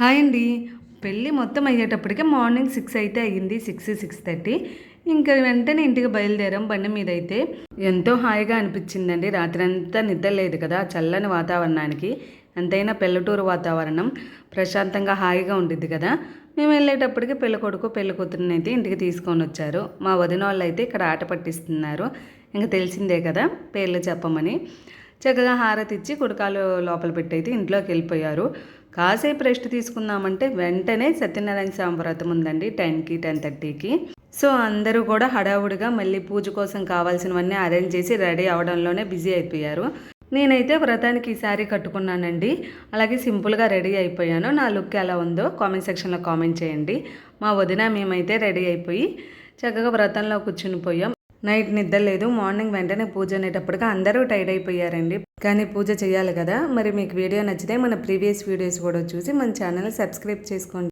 Hi అండి. పెళ్ళి మొత్తం అయ్యేటప్పటికే మార్నింగ్ సిక్స్ అయితే అయ్యింది సిక్స్ సిక్స్ థర్టీ. ఇంకా వెంటనే ఇంటికి బయలుదేరాం బండి మీద అయితే ఎంతో హాయిగా అనిపించిందండి. రాత్రి అంతా నిద్ర లేదు కదా చల్లని వాతావరణానికి. ఎంతైనా పెళ్ళటూరు వాతావరణం ప్రశాంతంగా హాయిగా ఉండిద్ది కదా. మేము వెళ్ళేటప్పటికి పెళ్ళి కొడుకు పెళ్ళి కూతురుని అయితే ఇంటికి తీసుకొని వచ్చారు. మా వదిన వాళ్ళు అయితే ఇక్కడ ఆట పట్టిస్తున్నారు. ఇంకా తెలిసిందే కదా పేర్లు చెప్పమని. చక్కగా హారతి ఇచ్చి కుడకాలు లోపల పెట్టి అయితే ఇంట్లోకి వెళ్ళిపోయారు. కాసేపు రెస్ట్ తీసుకుందామంటే వెంటనే సత్యనారాయణ స్వామి వ్రతం ఉందండి టెన్కి టెన్ థర్టీకి సో అందరూ కూడా హడావుడిగా మళ్ళీ పూజ కోసం కావాల్సినవన్నీ అరేంజ్ చేసి రెడీ అవడంలోనే బిజీ అయిపోయారు. నేనైతే వ్రతానికి ఈ శారీ కట్టుకున్నానండి. అలాగే సింపుల్గా రెడీ అయిపోయాను. నా లుక్ ఎలా ఉందో కామెంట్ సెక్షన్లో కామెంట్ చేయండి. మా వదిన మేమైతే రెడీ అయిపోయి చక్కగా వ్రతంలో కూర్చుని పోయాం. నైట్ నిద్ర లేదు మార్నింగ్ వెంటనే పూజ అనేటప్పటికి అందరూ టైడ్ అయిపోయారండి. కానీ పూజ చేయాలి కదా. మరి మీకు వీడియో నచ్చితే మన ప్రీవియస్ వీడియోస్ కూడా చూసి మన ఛానల్ సబ్స్క్రైబ్ చేసుకోండి.